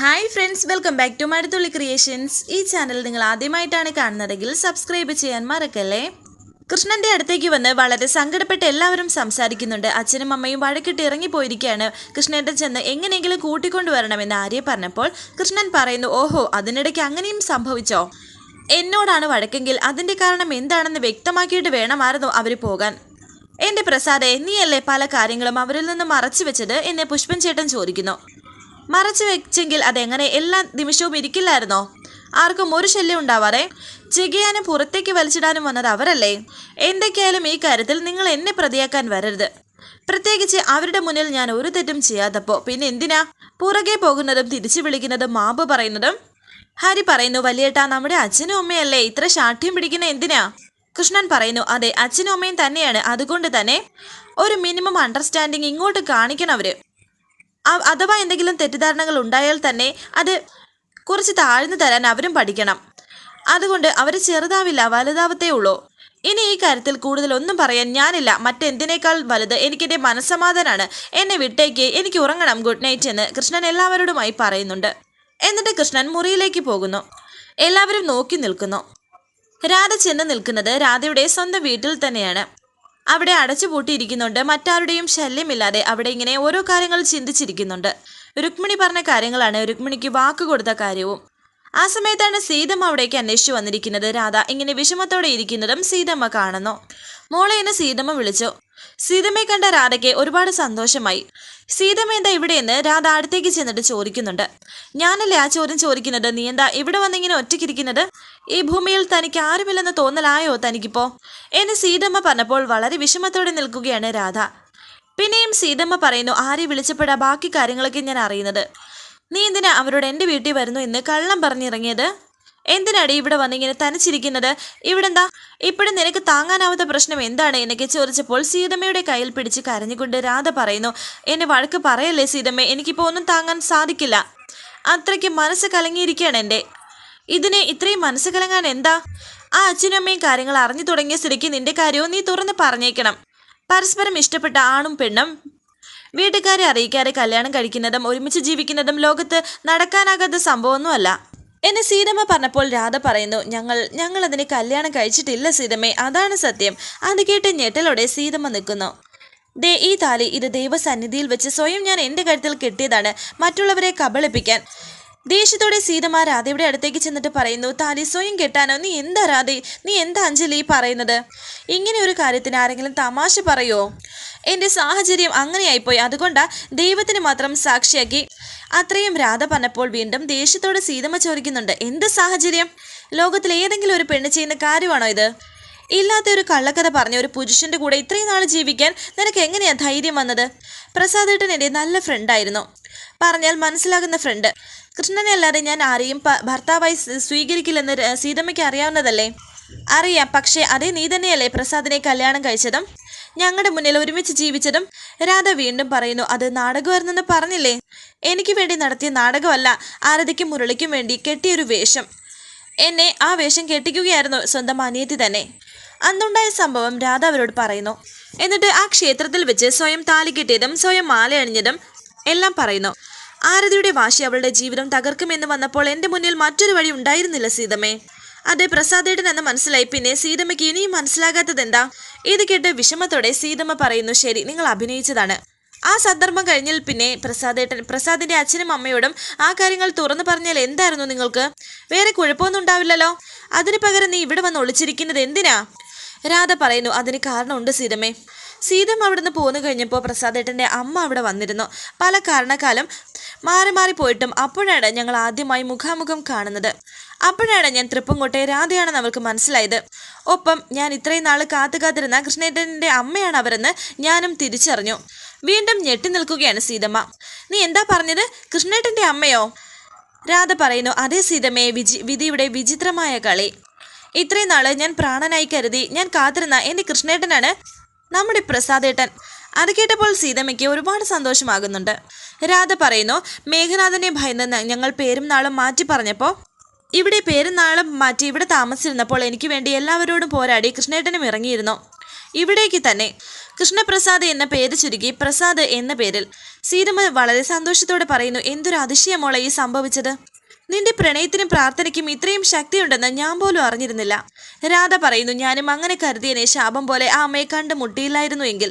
Hi friends welcome back to Maduthulli creations ഈ channel നിങ്ങൾ ആദ്യമായിട്ടാണ് കാണുന്നതെങ്കിൽ സബ്സ്ക്രൈബ് ചെയ്യാൻ മറക്കല്ലേ? കൃഷ്ണന്റെ അടുത്തേക്ക് വന്ന് വളരെ സങ്കടപ്പെട്ട് എല്ലാവരും സംസാരിക്കുന്നുണ്ട്. അച്ഛനും അമ്മയും വഴക്കിട്ട് ഇറങ്ങിപ്പോയിരിക്കുകയാണ്. കൃഷ്ണന്റെ ചെന്ന് എങ്ങനെയെങ്കിലും കൂട്ടിക്കൊണ്ടു കൂട്ടിക്കൊണ്ടുവരണമെന്ന് ആര്യ പറഞ്ഞപ്പോൾ കൃഷ്ണൻ പറയുന്നു ഓഹോ അതിനിടയ്ക്ക് അങ്ങനെയും സംഭവിച്ചോ? എന്നോടാണ് വഴക്കെങ്കിൽ അതിന്റെ കാരണം എന്താണെന്ന് വ്യക്തമാക്കിയിട്ട് വേണമായിരുന്നു അവർ പോകാൻ. എന്റെ പ്രസാദെ നീയല്ലേ പല കാര്യങ്ങളും അവരിൽ നിന്ന് മറച്ചു വെച്ചത്? എന്നെ പുഷ്പൻ ചേട്ടൻ ചോദിക്കുന്നു. മറച്ചു വെച്ചെങ്കിൽ അതെങ്ങനെ? എല്ലാ നിമിഷവും ഇരിക്കില്ലായിരുന്നോ? ആർക്കും ഒരു ശല്യം ഉണ്ടാവാറേ ചികയാനും പുറത്തേക്ക് വലിച്ചിടാനും വന്നത് അവരല്ലേ? എന്തൊക്കെയായാലും ഈ കാര്യത്തിൽ നിങ്ങൾ എന്നെ പ്രതിയാക്കാൻ വരരുത്. പ്രത്യേകിച്ച് അവരുടെ മുന്നിൽ ഞാൻ ഒരു തെറ്റും ചെയ്യാത്തപ്പോ പിന്നെ എന്തിനാ? പുറകെ പോകുന്നതും തിരിച്ചു വിളിക്കുന്നതും മാപ്പ് പറയുന്നതും? ഹരി പറയുന്നു വലിയേട്ടാ നമ്മുടെ അച്ഛനും അമ്മയല്ലേ? ഇത്ര ശാഠ്യം പിടിക്കുന്ന എന്തിനാ? കൃഷ്ണൻ പറയുന്നു അതെ അച്ഛനും അമ്മയും തന്നെയാണ്. അതുകൊണ്ട് തന്നെ ഒരു മിനിമം അണ്ടർസ്റ്റാൻഡിങ് ഇങ്ങോട്ട് കാണിക്കണം അവർ. അഥവാ എന്തെങ്കിലും തെറ്റിദ്ധാരണകൾ ഉണ്ടായാൽ തന്നെ അത് കുറച്ച് താഴ്ന്നു തരാൻ അവരും പഠിക്കണം. അതുകൊണ്ട് അവർ ചെറുതാവില്ല വലുതാവത്തേ ഉള്ളൂ. ഇനി ഈ കാര്യത്തിൽ കൂടുതൽ ഒന്നും പറയാൻ ഞാനില്ല. മറ്റെന്തിനേക്കാൾ വലുത് എനിക്കെന്റെ മനസ്സമാധാനാണ്. എന്നെ വിട്ടേക്ക്. എനിക്ക് ഉറങ്ങണം. ഗുഡ് നൈറ്റ് എന്ന് കൃഷ്ണൻ എല്ലാവരോടുമായി പറയുന്നുണ്ട്. എന്നിട്ട് കൃഷ്ണൻ മുറിയിലേക്ക് പോകുന്നു. എല്ലാവരും നോക്കി നിൽക്കുന്നു. രാധ ചെന്ന് നിൽക്കുന്നത് രാധയുടെ സ്വന്തം വീട്ടിൽ തന്നെയാണ്. അവിടെ അടച്ചുപൂട്ടിയിരിക്കുന്നുണ്ട്. മറ്റാരുടെയും ശല്യമില്ലാതെ അവിടെ ഇങ്ങനെ ഓരോ കാര്യങ്ങൾ ചിന്തിച്ചിരിക്കുന്നുണ്ട്. രുക്മിണി പറഞ്ഞ കാര്യങ്ങളാണ് രുക്മിണിക്ക് വാക്ക് കൊടുത്ത കാര്യവും. ആ സമയത്താണ് സീതമ്മ അവിടേക്ക് അന്വേഷിച്ചു വന്നിരിക്കുന്നത്. രാധ ഇങ്ങനെ വിഷമത്തോടെ ഇരിക്കുന്നതും സീതമ്മ കാണുന്നു. മോളെ എന്നെ സീതമ്മ വിളിച്ചു. സീതമ്മയെ കണ്ട രാധയ്ക്ക് ഒരുപാട് സന്തോഷമായി. സീതമ്മ എന്താ ഇവിടെയെന്ന് രാധ അടുത്തേക്ക് ചെന്നിട്ട് ചോദിക്കുന്നുണ്ട്. ഞാനല്ലേ ആ ചോദ്യം ചോദിക്കുന്നത്? നീ എന്താ ഇവിടെ വന്നിങ്ങനെ ഒറ്റയ്ക്കിരിക്കുന്നത്? ഈ ഭൂമിയിൽ തനിക്ക് ആരുമില്ലെന്ന് തോന്നലായോ തനിക്കിപ്പോ? എന്ന് സീതമ്മ പറഞ്ഞപ്പോൾ വളരെ വിഷമത്തോടെ നിൽക്കുകയാണ് രാധ. പിന്നെയും സീതമ്മ പറയുന്നു ആരെ വിളിച്ചപ്പെടാ? ബാക്കി കാര്യങ്ങളൊക്കെ ഞാൻ അറിയുന്നത്. നീ എന്തിനാ അവരോട് എന്റെ വീട്ടിൽ വരുന്നു എന്ന് കള്ളം പറഞ്ഞിറങ്ങിയത്? എന്തിനാടി ഇവിടെ വന്നിങ്ങനെ തനിച്ചിരിക്കുന്നത്? ഇവിടെന്താ? ഇപ്പോഴും നിനക്ക് താങ്ങാനാവാത്ത പ്രശ്നം എന്താണ്? എന്നൊക്കെ ചോദിച്ചപ്പോൾ സീതമ്മയുടെ കയ്യിൽ പിടിച്ച് കരഞ്ഞുകൊണ്ട് രാധ പറയുന്നു എന്നെ വഴക്ക് പറയല്ലേ സീതമ്മ? എനിക്കിപ്പോൾ ഒന്നും താങ്ങാൻ സാധിക്കില്ല. അത്രയ്ക്ക് മനസ്സ് കലങ്ങിയിരിക്കുകയാണ് എന്റെ ഇതിന് ഇത്രയും മനസ്സ് കലങ്ങാൻ എന്താ? ആ അച്ഛനും അമ്മയും കാര്യങ്ങൾ അറിഞ്ഞു തുടങ്ങിയ സ്ഥിതിക്ക് നിന്റെ കാര്യവും നീ തുറന്ന് പറഞ്ഞേക്കണം. പരസ്പരം ഇഷ്ടപ്പെട്ട ആണും പെണ്ണും വീട്ടുകാരെ അറിയിക്കാതെ കല്യാണം കഴിക്കുന്നതും ഒരുമിച്ച് ജീവിക്കുന്നതും ലോകത്ത് നടക്കാനാകാത്ത സംഭവമൊന്നുമല്ല. എന്നെ സീതമ്മ പറഞ്ഞപ്പോൾ രാധ പറയുന്നു ഞങ്ങൾ ഞങ്ങൾ അതിന് കല്യാണം കഴിച്ചിട്ടില്ല സീതമ്മേ അതാണ് സത്യം. അത് കേട്ട് ഞെട്ടലോടെ സീതമ്മ നിൽക്കുന്നു. ദേ ഈ താലി ഇത് ദൈവസന്നിധിയിൽ വെച്ച് സ്വയം ഞാൻ എന്റെ കഴുത്തിൽ കിട്ടിയതാണ്. മറ്റുള്ളവരെ കബളിപ്പിക്കാൻ. ദേഷ്യത്തോടെ സീതമ്മ രാധയുടെ അടുത്തേക്ക് ചെന്നിട്ട് പറയുന്നു താലി സ്വയം കെട്ടാനോ? നീ എന്താ രാധ? നീ എന്താ അഞ്ജലി പറയുന്നത്? ഇങ്ങനെ ഒരു കാര്യത്തിന് ആരെങ്കിലും തമാശ പറയോ? എന്റെ സാഹചര്യം അങ്ങനെയായിപ്പോയി. അതുകൊണ്ടാ ദൈവത്തിന് മാത്രം സാക്ഷിയാക്കി അത്രയും രാധ പറഞ്ഞപ്പോൾ വീണ്ടും ദേഷ്യത്തോടെ സീതമ്മ ചോദിക്കുന്നുണ്ട് എന്ത് സാഹചര്യം? ലോകത്തിൽ ഏതെങ്കിലും ഒരു പെണ്ണ് ചെയ്യുന്ന കാര്യമാണോ ഇത്? ഇല്ലാത്ത ഒരു കള്ളക്കഥ പറഞ്ഞ ഒരു പുരുഷന്റെ കൂടെ ഇത്രയും നാൾ ജീവിക്കാൻ നിനക്ക് എങ്ങനെയാ ധൈര്യം വന്നത്? പ്രസാദേട്ടൻ എന്റെ നല്ല ഫ്രണ്ടായിരുന്നു. പറഞ്ഞാൽ മനസ്സിലാകുന്ന ഫ്രണ്ട്. കൃഷ്ണനെ അല്ലാതെ ഞാൻ ആരെയും ഭർത്താവായി സ്വീ- സ്വീകരിക്കില്ലെന്ന് സീതമ്മയ്ക്ക് അറിയാവുന്നതല്ലേ? അറിയാം. പക്ഷേ അതേ നീ തന്നെയല്ലേ പ്രസാദിനെ കല്യാണം കഴിച്ചതും? ഞങ്ങളുടെ മുന്നിൽ ഒരുമിച്ച് ജീവിച്ചതും? രാധ വീണ്ടും പറയുന്നു അത് നാടകമായിരുന്നെന്ന് പറഞ്ഞില്ലേ? എനിക്ക് വേണ്ടി നടത്തിയ നാടകമല്ല ആരതിക്കും മുരളിക്കും വേണ്ടി കെട്ടിയൊരു വേഷം. എന്നെ ആ വേഷം കെട്ടിക്കുകയായിരുന്നു സ്വന്തം അനിയത്തി തന്നെ. അന്നുണ്ടായ സംഭവം രാധ അവരോട് പറയുന്നു. എന്നിട്ട് ആ ക്ഷേത്രത്തിൽ വെച്ച് സ്വയം താലി കെട്ടിയതും സ്വയം മാല അണിഞ്ഞതും എല്ലാം പറയുന്നു. ആരതിയുടെ വാശി അവളുടെ ജീവിതം തകർക്കുമെന്ന് വന്നപ്പോൾ എന്റെ മുന്നിൽ മറ്റൊരു വഴി ഉണ്ടായിരുന്നില്ല സീതമ്മേ. അതെ പ്രസാദേട്ടൻ എന്ന് മനസ്സിലായി. പിന്നെ സീതമ്മയ്ക്ക് ഇനിയും മനസ്സിലാകാത്തത് എന്താ ഇത് കേട്ട് വിഷമത്തോടെ സീതമ്മ പറയുന്നു ശരി നിങ്ങൾ അഭിനയിച്ചതാണ്. ആ സന്ദർഭം കഴിഞ്ഞാൽ പിന്നെ പ്രസാദേട്ടൻ പ്രസാദിന്റെ അച്ഛനും അമ്മയോടും ആ കാര്യങ്ങൾ തുറന്നു പറഞ്ഞാൽ എന്തായിരുന്നു നിങ്ങൾക്ക്? വേറെ കുഴപ്പമൊന്നും ഉണ്ടാവില്ലല്ലോ? അതിന് പകരം നീ ഇവിടെ വന്ന് ഒളിച്ചിരിക്കുന്നത് എന്തിനാ? രാധ പറയുന്നു അതിന് കാരണമുണ്ട് സീതമ്മേ. സീതം അവിടുന്ന് പോന്നു കഴിഞ്ഞപ്പോൾ പ്രസാദേട്ടന്റെ അമ്മ അവിടെ വന്നിരുന്നു. പല കാരണക്കാലം മാറി മാറി പോയിട്ടും അപ്പോഴാണ് ഞങ്ങൾ ആദ്യമായി മുഖാമുഖം കാണുന്നത്. അപ്പോഴാണ് ഞാൻ തൃപ്പംകോട്ടെ രാധയാണെന്ന് അവൾക്ക് മനസ്സിലായത്. ഒപ്പം ഞാൻ ഇത്രയും നാൾ കാത്തു കാത്തിരുന്ന കൃഷ്ണേട്ടന്റെ അമ്മയാണ് അവരെന്ന് ഞാനും തിരിച്ചറിഞ്ഞു. വീണ്ടും ഞെട്ടി നിൽക്കുകയാണ് സീതമ്മ. നീ എന്താ പറഞ്ഞത്? കൃഷ്ണേട്ടന്റെ അമ്മയോ? രാധ പറയുന്നു അതേ സീതമ്മയെ വിജി വിധിയുടെ വിചിത്രമായ കളി. ഇത്രയും നാൾ ഞാൻ പ്രാണനായി കരുതി ഞാൻ കാത്തിരുന്ന എന്റെ കൃഷ്ണേട്ടനാണ് നമ്മുടെ പ്രസാദേട്ടൻ. അത് കേട്ടപ്പോൾ സീതമ്മയ്ക്ക് ഒരുപാട് സന്തോഷമാകുന്നുണ്ട്. രാധ പറയുന്നു മേഘനാഥനെ ഭയന്ന് ഞങ്ങൾ പേരും നാളും മാറ്റി പറഞ്ഞപ്പോൾ ഇവിടെ പേരും നാളും മാറ്റി ഇവിടെ താമസിച്ചിരുന്നപ്പോൾ എനിക്ക് വേണ്ടി എല്ലാവരോടും പോരാടി കൃഷ്ണേട്ടനും ഇറങ്ങിയിരുന്നു. ഇവിടേക്ക് തന്നെ. കൃഷ്ണപ്രസാദ് എന്ന പേര് ചുരുക്കി പ്രസാദ് എന്ന പേരിൽ. സീതമ്മ വളരെ സന്തോഷത്തോടെ പറയുന്നു എന്തൊരു അതിശയമോളെ ഈ സംഭവിച്ചത്? നിന്റെ പ്രണയത്തിനും പ്രാർത്ഥനയ്ക്കും ഇത്രയും ശക്തിയുണ്ടെന്ന് ഞാൻ പോലും അറിഞ്ഞിരുന്നില്ല. രാധ പറയുന്നു ഞാനും അങ്ങനെ കരുതിയനെ ശാപം പോലെ ആ അമ്മയെ കണ്ട് മുട്ടിയില്ലായിരുന്നു എങ്കിൽ.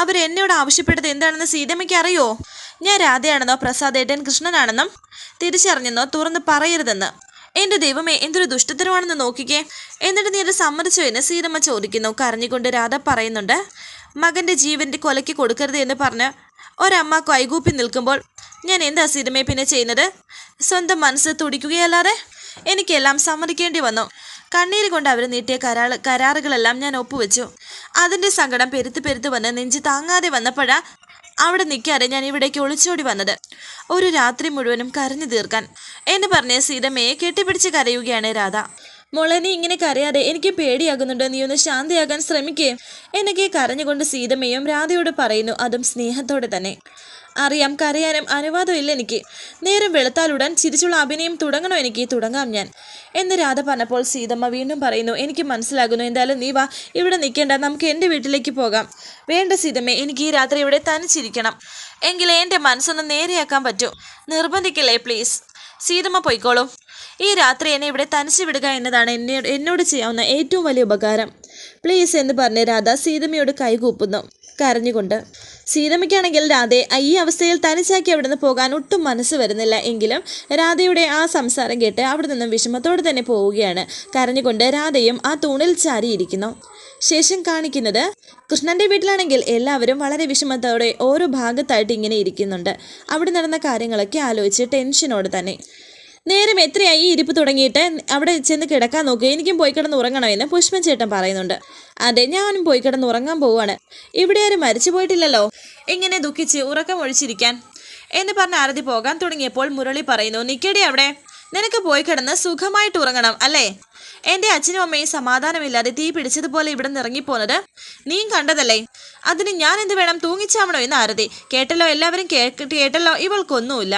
അവർ എന്നോട് ആവശ്യപ്പെട്ടത് എന്താണെന്ന് സീതമ്മയ്ക്ക് അറിയോ? ഞാൻ രാധയാണെന്നോ പ്രസാദേട്ടൻ കൃഷ്ണനാണെന്നും തിരിച്ചറിഞ്ഞെന്നോ തുറന്ന് പറയരുതെന്ന്. എന്റെ ദൈവമേ എന്തൊരു ദുഷ്ടത്തരമാണെന്ന് നോക്കിക്കേ. എന്നിട്ട് നീ അത് സമ്മതിച്ചോ എന്ന് സീതമ്മ ചോദിക്കുന്നു. കരഞ്ഞുകൊണ്ട് രാധ പറയുന്നുണ്ട് മകന്റെ ജീവന്റെ കൊലയ്ക്ക് കൊടുക്കരുത് എന്ന് പറഞ്ഞ് ഒരമ്മ കൈകൂപ്പി നിൽക്കുമ്പോൾ ഞാൻ എന്താ സീതമ്മയെ പിന്നെ ചെയ്യുന്നത്? സ്വന്തം മനസ്സ് തുടിക്കുകയല്ലാതെ എനിക്കെല്ലാം സമ്മതിക്കേണ്ടി വന്നു. കണ്ണീര് കൊണ്ട് അവർ നീട്ടിയ കരാ കരാറുകളെല്ലാം ഞാൻ ഒപ്പുവെച്ചു. അതിന്റെ സങ്കടം പെരുത്ത് പെരുത്ത് വന്ന് നെഞ്ച് താങ്ങാതെ വന്നപ്പോഴാ അവിടെ നിൽക്കാതെ ഞാൻ ഇവിടേക്ക് ഒളിച്ചോടി വന്നത്. ഒരു രാത്രി മുഴുവനും കരഞ്ഞു തീർക്കാൻ. എന്ന് പറഞ്ഞ് സീതമ്മയെ കെട്ടിപ്പിടിച്ച് കരയുകയാണ് രാധ. മോളെ നീ ഇങ്ങനെ കരയാതെ എനിക്ക് പേടിയാകുന്നുണ്ട്? നീ ഒന്ന് ശാന്തിയാകാൻ ശ്രമിക്കേ. എന്നൊക്കെ കരഞ്ഞുകൊണ്ട് സീതമ്മയും രാധയോട് പറയുന്നു അതും സ്നേഹത്തോടെ തന്നെ. അറിയാം കരയാനും അനുവാദമില്ല എനിക്ക്. നേരം വെളുത്താലുടൻ ചിരിച്ചുള്ള അഭിനയം തുടങ്ങണോ എനിക്ക്? തുടങ്ങാം ഞാൻ. എന്ന് രാധ പറഞ്ഞപ്പോൾ സീതമ്മ വീണ്ടും പറയുന്നു എനിക്ക് മനസ്സിലാകുന്നു എന്തായാലും നീ വാ ഇവിടെ നിൽക്കേണ്ട നമുക്ക് എന്റെ വീട്ടിലേക്ക് പോകാം. വേണ്ട സീതമ്മേ എനിക്ക് ഈ രാത്രി ഇവിടെ തനിച്ചിരിക്കണം എങ്കിലേ എന്റെ മനസ്സൊന്ന് നേരെയാക്കാൻ പറ്റൂ. നിർബന്ധിക്കല്ലേ പ്ലീസ്? സീതമ്മ പൊയ്ക്കോളും. ഈ രാത്രി എന്നെ ഇവിടെ തനിച്ചു വിടുക എന്നതാണ് എന്നെ എന്നോട് ചെയ്യാവുന്ന ഏറ്റവും വലിയ ഉപകാരം. പ്ലീസ് എന്ന് പറഞ്ഞ് രാധ സീതമ്മയോട് കൈകൂപ്പുന്നു. കരഞ്ഞുകൊണ്ട് സീതമ്മയ്ക്കാണെങ്കിൽ രാധയെ ഈ അവസ്ഥയിൽ തനിച്ചാക്കി അവിടെ നിന്ന് പോകാൻ ഒട്ടും മനസ്സ് വരുന്നില്ല. എങ്കിലും രാധയുടെ ആ സംസാരം കേട്ട് അവിടെ നിന്നും വിഷമത്തോടെ തന്നെ പോവുകയാണ്. കരഞ്ഞുകൊണ്ട് രാധയും ആ തൂണിൽ ചാരിയിരിക്കുന്നു. ശേഷം കാണിക്കുന്നത് കൃഷ്ണന്റെ വീട്ടിലാണെങ്കിൽ എല്ലാവരും വളരെ വിഷമത്തോടെ ഓരോ ഭാഗത്തായിട്ട് ഇങ്ങനെ ഇരിക്കുന്നുണ്ട്. അവിടെ നടന്ന കാര്യങ്ങളൊക്കെ ആലോചിച്ച് ടെൻഷനോട് തന്നെ. നേരം എത്രയായി ഇരിപ്പ് തുടങ്ങിയിട്ട്? അവിടെ ചെന്ന് കിടക്കാൻ നോക്കുക എനിക്കും പോയി കിടന്ന് ഉറങ്ങണമെന്ന് പുഷ്പൻ ചേട്ടൻ പറയുന്നുണ്ട്. അതെ ഞാനും പോയി കിടന്ന് ഉറങ്ങാൻ പോവാണ്. ഇവിടെ ആരും മരിച്ചു പോയിട്ടില്ലല്ലോ? ഇങ്ങനെ ദുഃഖിച്ച് ഉറക്കം ഒഴിച്ചിരിക്കാൻ? എന്ന് പറഞ്ഞ് ആരതി പോകാൻ തുടങ്ങിയപ്പോൾ മുരളി പറയുന്നു നിക്കടി അവിടെ. നിനക്ക് പോയി കിടന്ന് സുഖമായിട്ട് ഉറങ്ങണം അല്ലേ? എന്റെ അച്ഛനും അമ്മയും സമാധാനമില്ലാതെ തീ പിടിച്ചതുപോലെ ഇവിടെ ഇറങ്ങിപ്പോന്നത് നീ കണ്ടതല്ലേ? അതിന് ഞാൻ എന്ത് വേണം? തൂങ്ങിച്ചാവണോ? എന്ന് ആരതി. കേട്ടല്ലോ എല്ലാവരും കേട്ട് കേട്ടല്ലോ. ഇവൾക്കൊന്നുമില്ല.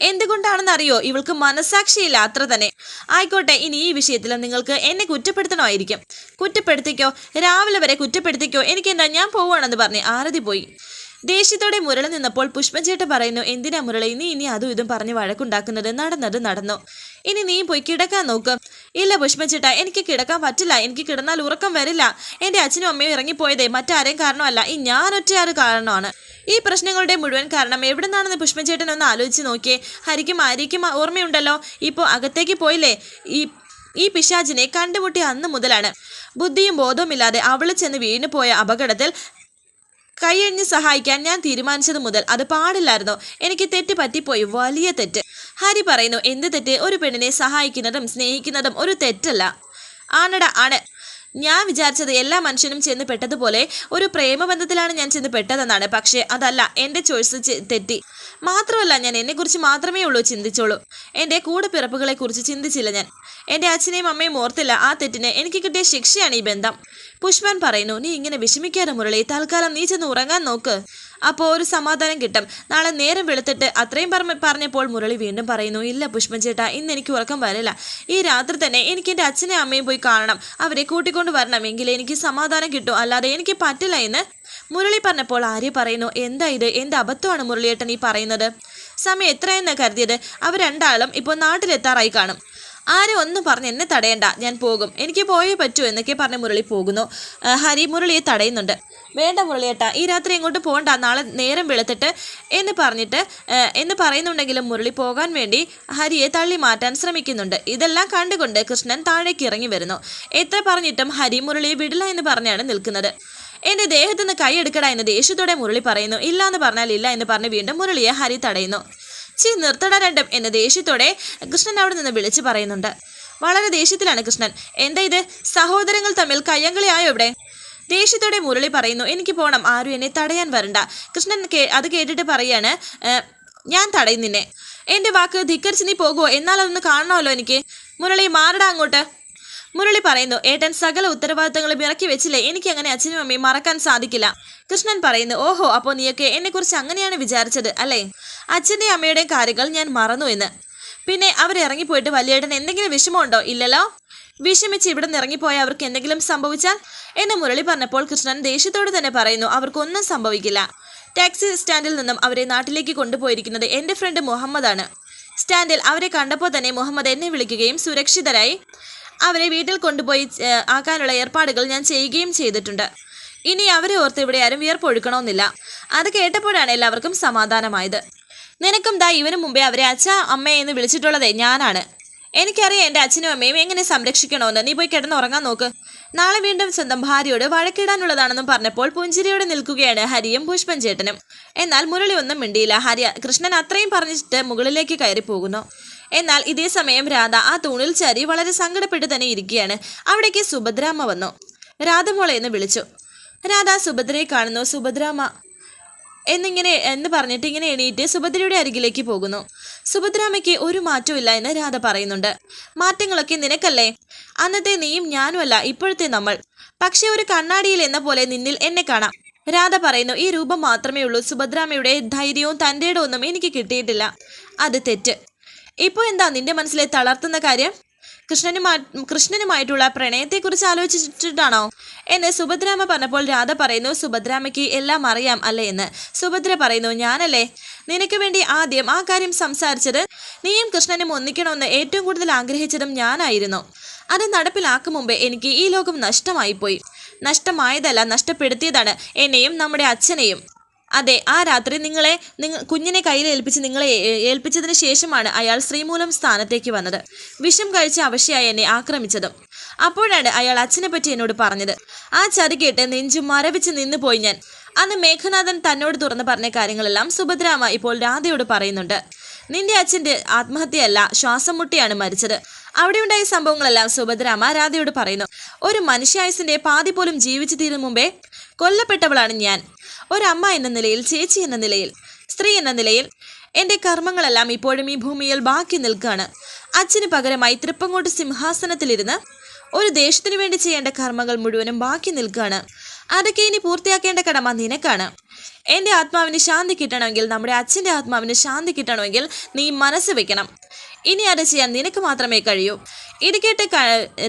എന്തുകൊണ്ടാണെന്ന് അറിയോ ഇവൾക്ക് മനസാക്ഷിയില്ല അത്ര തന്നെ. ആയിക്കോട്ടെ ഇനി ഈ വിഷയത്തിൽ നിങ്ങൾക്ക് എന്നെ കുറ്റപ്പെടുത്തണമായിരിക്കും. കുറ്റപ്പെടുത്തിക്കോ? രാവിലെ വരെ കുറ്റപ്പെടുത്തിക്കോ? എനിക്കെന്താ ഞാൻ പോവുകയാണെന്ന് പറഞ്ഞ് ആരതി പോയി. ദേഷ്യത്തോടെ മുരളി നിന്നപ്പോൾ പുഷ്പഞ്ചേട്ട പറയുന്നു എന്തിനാ മുരളി നീ ഇനി അതും ഇതും പറഞ്ഞ് വഴക്കുണ്ടാക്കുന്നത്? നടന്നത് നടന്നു. ഇനി നീ പോയി കിടക്കാൻ നോക്ക്. ഇല്ല പുഷ്പച്ചിട്ട എനിക്ക് കിടക്കാൻ പറ്റില്ല. എനിക്ക് കിടന്നാൽ ഉറക്കം വരില്ല. എന്റെ അച്ഛനും അമ്മയും ഇറങ്ങിപ്പോയതേ മറ്റാരെയും കാരണമല്ല. ഈ ഞാൻ ഒറ്റയാറ് കാരണമാണ്. ഈ പ്രശ്നങ്ങളുടെ മുഴുവൻ കാരണം എവിടെ നിന്നാണെന്ന് പുഷ്പചേട്ടൻ ഒന്ന് ആലോചിച്ച് നോക്കിയേ. ഹരിക്കും ആര്യയ്ക്കും ഓർമ്മയുണ്ടല്ലോ. ഇപ്പോൾ അകത്തേക്ക് പോയില്ലേ? ഈ ഈ പിശാചിനെ കണ്ടുമുട്ടിയ അന്ന് മുതലാണ്. ബുദ്ധിയും ബോധവുമില്ലാതെ അവൾ ചെന്ന് വീണു പോയ അപകടത്തിൽ കൈയഴിഞ്ഞ് സഹായിക്കാൻ ഞാൻ തീരുമാനിച്ചത് മുതൽ അത് പാടില്ലായിരുന്നു. എനിക്ക് തെറ്റ് പറ്റിപ്പോയി. വലിയ തെറ്റ്. ഹരി പറയുന്നു എന്ത് തെറ്റ്? ഒരു പെണ്ണിനെ സഹായിക്കുന്നതും സ്നേഹിക്കുന്നതും ഒരു തെറ്റല്ല. ആണട ആണ്. ഞാൻ വിചാരിച്ചത് എല്ലാ മനുഷ്യനും ചെന്ന് പെട്ടതുപോലെ ഒരു പ്രേമബന്ധത്തിലാണ് ഞാൻ ചെന്ന് പെട്ടതെന്നാണ് പക്ഷേ അതല്ല എന്റെ ചോയ്സ് തെറ്റി. മാത്രമല്ല ഞാൻ എന്നെക്കുറിച്ച് മാത്രമേ ഉള്ളൂ ചിന്തിച്ചോളൂ. എന്റെ കൂടെ പിറപ്പുകളെക്കുറിച്ച് ചിന്തിച്ചില്ല ഞാൻ. എന്റെ അച്ഛനെയും അമ്മയും ഓർത്തില്ല ആ തെറ്റിന് എനിക്ക് കിട്ടിയ ശിക്ഷയാണ് ഈ ബന്ധം. പുഷ്പൻ പറയുന്നു നീ ഇങ്ങനെ വിഷമിക്കാതെ മുരളി തൽക്കാലം നീ ചെന്ന് ഉറങ്ങാൻ നോക്ക്. അപ്പോൾ ഒരു സമാധാനം കിട്ടും. നാളെ നേരം വെളുത്തിട്ട് അത്രയും പറഞ്ഞ പറഞ്ഞപ്പോൾ മുരളി വീണ്ടും പറയുന്നു ഇല്ല പുഷ്പൻ ചേട്ടാ ഇന്ന് എനിക്ക് ഉറക്കം വരില്ല. ഈ രാത്രി തന്നെ എനിക്ക് എന്റെ അച്ഛനെയും അമ്മയും പോയി കാണണം. അവരെ കൂട്ടിക്കൊണ്ട് വരണം. എങ്കിലേ എനിക്ക് സമാധാനം കിട്ടും. അല്ലാതെ എനിക്ക് പറ്റില്ല എന്ന്. മുരളി പറഞ്ഞപ്പോൾ ആര്യ പറയുന്നു എന്താ ഇത്? എന്ത് അബദ്ധമാണ് മുരളിയേട്ടൻ ഈ പറയുന്നത്? സമയം എത്രയെന്ന് കരുതിയത്? അവർ രണ്ടാളും ഇപ്പോൾ നാട്ടിലെത്താറായി കാണും. ആരും ഒന്നും പറഞ്ഞ് എന്നെ തടയണ്ട ഞാൻ പോകും. എനിക്ക് പോയേ പറ്റൂ എന്നൊക്കെ പറഞ്ഞ് മുരളി പോകുന്നു. ഹരി മുരളിയെ തടയുന്നുണ്ട്. വേണ്ട മുരളിയേട്ടാ ഈ രാത്രി എങ്ങോട്ട് പോകണ്ട നാളെ നേരം വെളുത്തിട്ട് എന്ന് പറഞ്ഞിട്ട് എന്ന് പറയുന്നുണ്ടെങ്കിലും മുരളി പോകാൻ വേണ്ടി ഹരിയെ തള്ളി മാറ്റാൻ ശ്രമിക്കുന്നുണ്ട്. ഇതെല്ലാം കണ്ടുകൊണ്ട് കൃഷ്ണൻ താഴേക്ക് ഇറങ്ങി വരുന്നു. എത്ര പറഞ്ഞിട്ടും ഹരി മുരളിയെ വിടില്ല എന്ന് പറഞ്ഞാണ് നിൽക്കുന്നത്. എന്റെ ദേഹത്ത് നിന്ന് എടുക്കടാ എന്ന് ദേഷ്യത്തോടെ മുരളി പറയുന്നു. ഇല്ല എന്ന് പറഞ്ഞാൽ ഇല്ല എന്ന് പറഞ്ഞ് വീണ്ടും മുരളിയെ ഹരി തടയുന്നു. ചി നിർത്തട രണ്ടും എന്ന ദേഷ്യത്തോടെ കൃഷ്ണൻ അവിടെ നിന്ന് വിളിച്ചു പറയുന്നുണ്ട്. വളരെ ദേഷ്യത്തിലാണ് കൃഷ്ണൻ. എന്താ ഇത്? സഹോദരങ്ങൾ തമ്മിൽ കയ്യങ്കളിയായോ ഇവിടെ? ദേഷ്യത്തോടെ മുരളി പറയുന്നു എനിക്ക് പോണം. ആരും എന്നെ തടയാൻ വരണ്ട. കൃഷ്ണൻ അത് കേട്ടിട്ട് പറയാണ് "ഏ, ഞാൻ തടയും നിന്നെ. എന്റെ വാക്ക് ധിക്കരിച്ച് നീ പോകുമോ എന്നാൽ അതൊന്ന് കാണണമല്ലോ എനിക്ക്. മുരളി മാറടാ അങ്ങോട്ട്. മുരളി പറയുന്നു ഏട്ടൻ സകല ഉത്തരവാദിത്തങ്ങളും ഇറക്കി വെച്ചില്ലേ? എനിക്ക് അങ്ങനെ അച്ഛനും അമ്മയും മറക്കാൻ സാധിക്കില്ല. കൃഷ്ണൻ പറയുന്നു ഓഹോ അപ്പോൾ നീയൊക്കെ എന്നെക്കുറിച്ച് അങ്ങനെയാണ് വിചാരിച്ചത് അല്ലേ? അച്ഛന്റെയും അമ്മയുടെയും കാര്യങ്ങൾ ഞാൻ മറന്നു എന്ന്. പിന്നെ അവർ ഇറങ്ങിപ്പോയിട്ട് വലിയേട്ടൻ എന്തെങ്കിലും വിഷമമുണ്ടോ? ഇല്ലല്ലോ. വിഷമിച്ച് ഇവിടെ നിന്ന് ഇറങ്ങിപ്പോയ അവർക്ക് എന്തെങ്കിലും സംഭവിച്ചാൽ? എന്ന് മുരളി പറഞ്ഞപ്പോൾ കൃഷ്ണൻ ദേഷ്യത്തോട് തന്നെ പറയുന്നു അവർക്കൊന്നും സംഭവിക്കില്ല. ടാക്സി സ്റ്റാൻഡിൽ നിന്നും അവരെ നാട്ടിലേക്ക് കൊണ്ടുപോയിരിക്കുന്നത് എന്റെ ഫ്രണ്ട് മുഹമ്മദാണ്. സ്റ്റാൻഡിൽ അവരെ കണ്ടപ്പോൾ തന്നെ മുഹമ്മദ് എന്നെ വിളിക്കുകയും സുരക്ഷിതരായി അവരെ വീട്ടിൽ കൊണ്ടുപോയി ആക്കാനുള്ള ഏർപ്പാടുകൾ ഞാൻ ചെയ്യുകയും ചെയ്തിട്ടുണ്ട്. ഇനി അവരെ ഓർത്ത് ഇവിടെ ആരും വിയർപ്പൊഴുക്കണമെന്നില്ല. അത് കേട്ടപ്പോഴാണ് എല്ലാവർക്കും സമാധാനമായത്. നിനക്കും ദാ ഇവന് മുമ്പേ അവരെ അച്ഛ അമ്മ എന്ന് വിളിച്ചിട്ടുള്ളതേ ഞാനാണ്. എനിക്കറിയാം എന്റെ അച്ഛനും അമ്മയും എങ്ങനെ സംരക്ഷിക്കണമെന്ന്. നീ പോയി കിടന്നുറങ്ങാൻ നോക്ക്. നാളെ വീണ്ടും സ്വന്തം ഭാര്യയോട് വഴക്കിടാനുള്ളതാണെന്നും പറഞ്ഞപ്പോൾ പുഞ്ചിരിയോടെ നിൽക്കുകയാണ് ഹരിയും പുഷ്പൻ ചേട്ടനും. എന്നാൽ മുരളി ഒന്നും മിണ്ടിയില്ല. ഹരി കൃഷ്ണൻ അത്രയും പറഞ്ഞിട്ട് മുകളിലേക്ക് കയറി പോകുന്നു എന്നാൽ ഇതേ സമയം രാധ ആ തൂണിൽ ചാരി വളരെ സങ്കടപ്പെട്ട് തന്നെ ഇരിക്കുകയാണ്. അവിടേക്ക് സുഭദ്രാമ്മ വന്നു. രാധമോളെ എന്ന് വിളിച്ചു. രാധ സുഭദ്രയെ കാണുന്നു സുഭദ്രാമ്മ. എന്നിങ്ങനെ എന്ന് പറഞ്ഞിട്ട് ഇങ്ങനെ എണീറ്റ് സുഭദ്രയുടെ അരികിലേക്ക് പോകുന്നു. സുഭദ്രാമ്മയ്ക്ക് ഒരു മാറ്റവും ഇല്ല എന്ന് രാധ പറയുന്നുണ്ട്. മാറ്റങ്ങളൊക്കെ നിനക്കല്ലേ? അന്നത്തെ നീയും ഞാനുമല്ല ഇപ്പോഴത്തെ നമ്മൾ. പക്ഷേ ഒരു കണ്ണാടിയിൽ എന്ന പോലെ നിന്നിൽ എന്നെ കാണാം. രാധ പറയുന്നു ഈ രൂപം മാത്രമേ ഉള്ളൂ. സുഭദ്രാമ്മയുടെ ധൈര്യവും തന്റെ ഒന്നും എനിക്ക് കിട്ടിയിട്ടില്ല. അത് തെറ്റ്. ഇപ്പോൾ എന്താ നിന്റെ മനസ്സിലെ തളർത്തുന്ന കാര്യം? കൃഷ്ണനുമായി കൃഷ്ണനുമായിട്ടുള്ള പ്രണയത്തെക്കുറിച്ച് ആലോചിച്ചിട്ടാണോ? എന്ന് സുഭദ്രാമ പറഞ്ഞപ്പോൾ രാധ പറയുന്നു സുഭദ്രാമയ്ക്ക് എല്ലാം അറിയാം അല്ലേ എന്ന്. സുഭദ്ര പറയുന്നു ഞാനല്ലേ? നിനക്ക് വേണ്ടി ആദ്യം ആ കാര്യം സംസാരിച്ചത് നീയും കൃഷ്ണനും ഒന്നിക്കണമെന്ന് ഏറ്റവും കൂടുതൽ ആഗ്രഹിച്ചതും ഞാനായിരുന്നു. അത് നടപ്പിലാക്കും മുമ്പേ എനിക്ക് ഈ ലോകം നഷ്ടമായിപ്പോയി. നഷ്ടമായതല്ല നഷ്ടപ്പെടുത്തിയതാണ്. എന്നെയും നമ്മുടെ അച്ഛനെയും. അതെ ആ രാത്രി നിങ്ങളെ നിങ്ങൾ കുഞ്ഞിനെ കയ്യിൽ ഏൽപ്പിച്ച് നിങ്ങളെ ഏൽപ്പിച്ചതിന് ശേഷമാണ് അയാൾ ശ്രീമൂലം സ്ഥാനത്തേക്ക് വന്നത്. വിഷം കഴിച്ച് അവശയായി എന്നെ ആക്രമിച്ചതും. അപ്പോഴാണ് അയാൾ അച്ഛനെ പറ്റി എന്നോട് പറഞ്ഞത്. ആ ചതി കേട്ട് നെഞ്ചു മരവിച്ച് നിന്നു പോയി ഞാൻ. അന്ന് മേഘനാഥൻ തന്നോട് തുറന്ന് പറഞ്ഞ കാര്യങ്ങളെല്ലാം സുഭദ്രാമ ഇപ്പോൾ രാധയോട് പറയുന്നുണ്ട്. നിന്റെ അച്ഛന്റെ ആത്മഹത്യയല്ല ശ്വാസം മുട്ടിയാണ് മരിച്ചത്. അവിടെ അവിടെയുണ്ടായ സംഭവങ്ങളെല്ലാം സുഭദ്രാമ രാധയോട് പറയുന്നു. ഒരു മനുഷ്യായുസിന്റെ പാതി പോലും ജീവിച്ചു തീരും മുമ്പേ കൊല്ലപ്പെട്ടവളാണ് ഞാൻ. ഒരമ്മ എന്ന നിലയിൽ ചേച്ചി എന്ന നിലയിൽ സ്ത്രീ എന്ന നിലയിൽ എന്റെ കർമ്മങ്ങളെല്ലാം ഇപ്പോഴും ഈ ഭൂമിയിൽ ബാക്കി നിൽക്കുകയാണ്. അച്ഛന് പകരമായി തൃപ്പങ്ങോട്ട് സിംഹാസനത്തിലിരുന്ന് ഒരു ദേശത്തിനു വേണ്ടി ചെയ്യേണ്ട കർമ്മങ്ങൾ മുഴുവനും ബാക്കി നിൽക്കുകയാണ്. അതൊക്കെ ഇനി പൂർത്തിയാക്കേണ്ട കടമ നിനക്കാണ്. എന്റെ ആത്മാവിന് ശാന്തി കിട്ടണമെങ്കിൽ നമ്മുടെ അച്ഛന്റെ ആത്മാവിന് ശാന്തി കിട്ടണമെങ്കിൽ നീ മനസ്സ് വെക്കണം. ഇനി അത് ചെയ്യാൻ നിനക്ക് മാത്രമേ കഴിയൂ. ഇത് കേട്ട്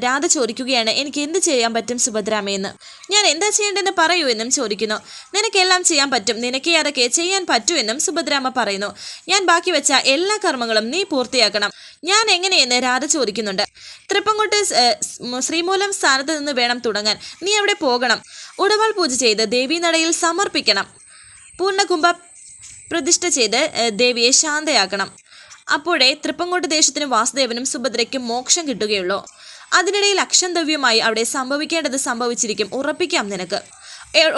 രാധ ചോദിക്കുകയാണ് എനിക്ക് എന്ത് ചെയ്യാൻ പറ്റും സുഭദ്രാമയെന്ന് ഞാൻ എന്താ ചെയ്യേണ്ടതെന്ന് പറയൂ എന്നും ചോദിക്കുന്നു. നിനക്കെല്ലാം ചെയ്യാൻ പറ്റും നിനക്ക് അതൊക്കെ ചെയ്യാൻ പറ്റൂ എന്നും സുഭദ്രാമ പറയുന്നു. ഞാൻ ബാക്കി വെച്ച എല്ലാ കർമ്മങ്ങളും നീ പൂർത്തിയാക്കണം. ഞാൻ എങ്ങനെയെന്ന്? രാധ ചോദിക്കുന്നുണ്ട്. തൃപ്പങ്കോട്ട് ശ്രീമൂലം സ്ഥാനത്ത് നിന്ന് വേണം തുടങ്ങാൻ. നീ അവിടെ പോകണം. ഉടവാൾ പൂജ ചെയ്ത് ദേവീനടയിൽ സമർപ്പിക്കണം. പൂർണകുംഭ പ്രതിഷ്ഠ ചെയ്ത് ദേവിയെ ശാന്തയാക്കണം. അപ്പോഴേ തൃപ്പങ്കോട്ട് ദേശത്തിനും വാസുദേവനും സുഭദ്രയ്ക്കും മോക്ഷം കിട്ടുകയുള്ളൂ. അതിനിടയിൽ അക്ഷന്തവ്യമായി അവിടെ സംഭവിക്കേണ്ടത് സംഭവിച്ചിരിക്കും ഉറപ്പിക്കാം നിനക്ക്.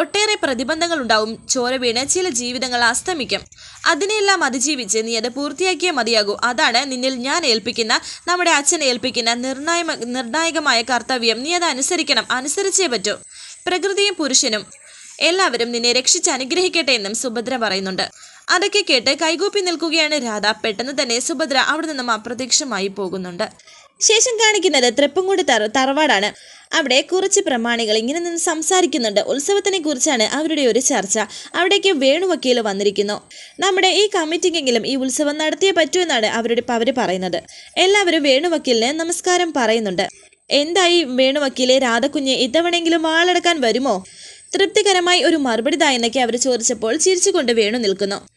ഒട്ടേറെ പ്രതിബന്ധങ്ങൾ ഉണ്ടാവും ചോര വീണ് ചില ജീവിതങ്ങൾ അസ്തമിക്കും. അതിനെല്ലാം അതിജീവിച്ച് നീ അത് പൂർത്തിയാക്കിയേ മതിയാകൂ. അതാണ് നിന്നിൽ ഞാൻ ഏൽപ്പിക്കുന്ന നമ്മുടെ അച്ഛൻ ഏൽപ്പിക്കുന്ന നിർണായ നിർണായകമായ കർത്തവ്യം. നീ അത് അനുസരിക്കണം. അനുസരിച്ചേ പറ്റൂ. പ്രകൃതിയും പുരുഷനും എല്ലാവരും നിന്നെ രക്ഷിച്ച് അനുഗ്രഹിക്കട്ടെ എന്നും സുഭദ്ര പറയുന്നുണ്ട്. അതൊക്കെ കേട്ട് കൈകൂപ്പി നിൽക്കുകയാണ് രാധ. പെട്ടെന്ന് തന്നെ സുഭദ്ര അവിടെ നിന്നും അപ്രത്യക്ഷമായി പോകുന്നുണ്ട്. ശേഷം കാണിക്കുന്നത് തൃപ്പങ്കോട് തറ തറവാടാണ്. അവിടെ കുറച്ച് പ്രമാണികൾ ഇങ്ങനെ നിന്ന് സംസാരിക്കുന്നുണ്ട്. ഉത്സവത്തിനെ കുറിച്ചാണ് അവരുടെ ഒരു ചർച്ച. അവിടേക്ക് വേണുവക്കീൽ വന്നിരിക്കുന്നു. നമ്മുടെ ഈ കമ്മിറ്റിക്കെങ്കിലും ഈ ഉത്സവം നടത്തിയേ പറ്റൂ എന്നാണ് അവരുടെ അവർ പറയുന്നത്. എല്ലാവരും വേണുവക്കീലിന് നമസ്കാരം പറയുന്നുണ്ട്. എന്തായി വേണുവക്കീലെ രാധക്കുഞ്ഞ് ഇത്തവണയെങ്കിലും വാളെടുക്കാൻ വരുമോ? തൃപ്തികരമായി ഒരു മറുപടി തായെന്നൊക്കെ അവർ ചോദിച്ചപ്പോൾ ചിരിച്ചുകൊണ്ട് വേണു നിൽക്കുന്നു.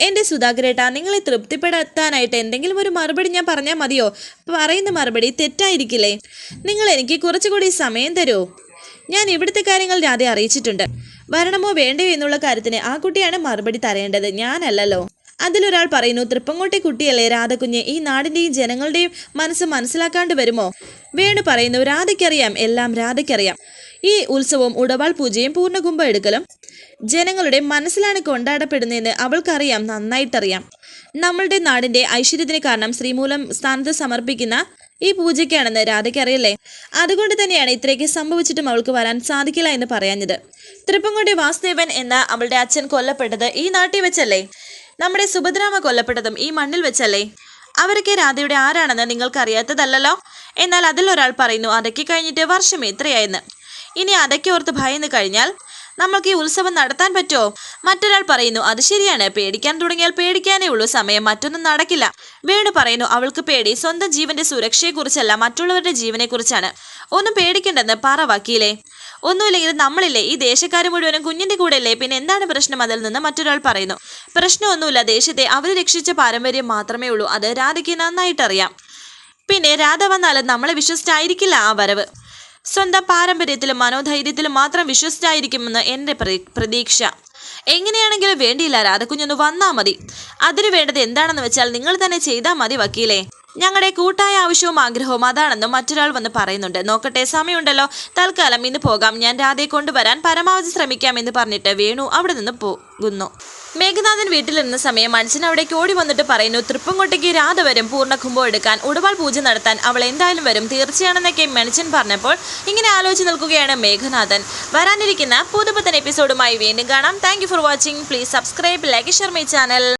എന്റെ സുധാകരേട്ട നിങ്ങളെ തൃപ്തിപ്പെടുത്താനായിട്ട് എന്തെങ്കിലും ഒരു മറുപടി ഞാൻ പറഞ്ഞാൽ മതിയോ? പറയുന്ന മറുപടി തെറ്റായിരിക്കില്ലേ? നിങ്ങൾ എനിക്ക് കുറച്ചുകൂടി സമയം തരുമോ ഞാൻ ഇവിടുത്തെ കാര്യങ്ങൾ രാധെ അറിയിച്ചിട്ടുണ്ട്. വരണമോ വേണ്ടയോ എന്നുള്ള കാര്യത്തിന് ആ കുട്ടിയാണ് മറുപടി തരേണ്ടത്. ഞാനല്ലല്ലോ. അതിലൊരാൾ പറയുന്നു തൃപ്പങ്കോട്ടെ കുട്ടിയല്ലേ രാധകുഞ്ഞ് ഈ നാടിന്റെയും ജനങ്ങളുടെയും മനസ്സ് മനസ്സിലാക്കാണ്ട് വരുമോ? വേണു പറയുന്നു രാധയ്ക്കറിയാം എല്ലാം രാധയ്ക്കറിയാം. ഈ ഉത്സവവും ഉടവാൾ പൂജയും പൂർണകുംഭം എടുക്കലും ജനങ്ങളുടെ മനസ്സിലാണ് കൊണ്ടാടപ്പെടുന്നതെന്ന് അവൾക്കറിയാം നന്നായിട്ടറിയാം. നമ്മളുടെ നാടിന്റെ ഐശ്വര്യത്തിന് കാരണം ശ്രീമൂലം സ്ഥാനത്ത് സമർപ്പിക്കുന്ന ഈ പൂജയ്ക്കാണെന്ന് രാധയ്ക്കറിയല്ലേ അതുകൊണ്ട് തന്നെയാണ് ഇത്രയ്ക്ക് സംഭവിച്ചിട്ടും അവൾക്ക് വരാൻ സാധിക്കില്ല എന്ന് പറയാഞ്ഞത്. തൃപ്പങ്കോട്ടെ വാസുദേവൻ എന്ന അവളുടെ അച്ഛൻ കൊല്ലപ്പെട്ടത് ഈ നാട്ടിൽ വെച്ചല്ലേ? നമ്മുടെ സുഭദ്രാമ കൊല്ലപ്പെട്ടതും ഈ മണ്ണിൽ വെച്ചല്ലേ? അവരൊക്കെ രാധയുടെ ആരാണെന്ന് നിങ്ങൾക്കറിയാത്തതല്ലല്ലോ? എന്നാൽ അതിലൊരാൾ പറയുന്നു അതൊക്കെ കഴിഞ്ഞിട്ട് വർഷം എത്രയായെന്ന്? ഇനി അതൊക്കെ ഓർത്ത് ഭയന്ന് കഴിഞ്ഞാൽ നമ്മൾക്ക് ഈ ഉത്സവം നടത്താൻ പറ്റുമോ? മറ്റൊരാൾ പറയുന്നു അത് ശരിയാണ്. പേടിക്കാൻ തുടങ്ങിയാൽ പേടിക്കാനേ ഉള്ളൂ. സമയം മറ്റൊന്നും നടക്കില്ല. വേണു പറയുന്നു അവൾക്ക് പേടി. സ്വന്തം ജീവന്റെ സുരക്ഷയെക്കുറിച്ചല്ല മറ്റുള്ളവരുടെ ജീവനെക്കുറിച്ചാണ്. ഒന്നും പേടിക്കണ്ടെന്ന് പറ വക്കീലേ. ഒന്നുമില്ലെങ്കിൽ നമ്മളില്ലേ ഈ ദേശക്കാർ മുഴുവനും കുഞ്ഞിന്റെ കൂടെ അല്ലേ പിന്നെ എന്താണ് പ്രശ്നം? അതിൽ നിന്ന് മറ്റൊരാൾ പറയുന്നു പ്രശ്നമൊന്നുമില്ല. ദേശത്തെ അവർ രക്ഷിച്ച പാരമ്പര്യം മാത്രമേ ഉള്ളൂ. അത് രാധയ്ക്ക് നന്നായിട്ടറിയാം. പിന്നെ രാധ വന്നാലും നമ്മളെ വിശ്വസിച്ചായിരിക്കില്ല ആ വരവ്. സ്വന്തം പാരമ്പര്യത്തിലും മനോധൈര്യത്തിലും മാത്രം വിശ്വസിച്ചായിരിക്കുമെന്ന് എന്റെ പ്രതി- പ്രതീക്ഷ. എങ്ങനെയാണെങ്കിലും വേണ്ടിയില്ല രാധക്കുഞ്ഞൊന്ന് വന്നാൽ മതി. അതിനു വേണ്ടത് എന്താണെന്ന് വെച്ചാൽ നിങ്ങൾ തന്നെ ചെയ്താൽ മതി വക്കീലേ. ഞങ്ങളുടെ കൂട്ടായ ആവശ്യവും ആഗ്രഹവും അതാണെന്നും മറ്റൊരാൾ വന്ന് പറയുന്നുണ്ട്. നോക്കട്ടെ സമയമുണ്ടല്ലോ. തൽക്കാലം ഇന്ന് പോകാം. ഞാൻ രാധയെ കൊണ്ടുവരാൻ പരമാവധി ശ്രമിക്കാം എന്ന് പറഞ്ഞിട്ട് വേണു അവിടെ നിന്ന് പോകുന്നു. മേഘനാഥൻ വീട്ടിലിരുന്ന സമയം മനുഷ്യൻ അവിടേക്ക് ഓടി വന്നിട്ട് പറയുന്നു തൃപ്പംകോട്ടയ്ക്ക് രാധ വരും. പൂർണ കുംഭം എടുക്കാൻ ഉടവാൾ പൂജ നടത്താൻ അവൾ എന്തായാലും വരും. തീർച്ചയാണെന്നൊക്കെ മനുഷ്യൻ പറഞ്ഞപ്പോൾ ഇങ്ങനെ ആലോചിച്ച് നിൽക്കുകയാണ് മേഘനാഥൻ. വരാനിരിക്കുന്ന പുതുപുത്തൻ എപ്പിസോഡുമായി വീണ്ടും കാണാം. Thank for watching please subscribe like share my channel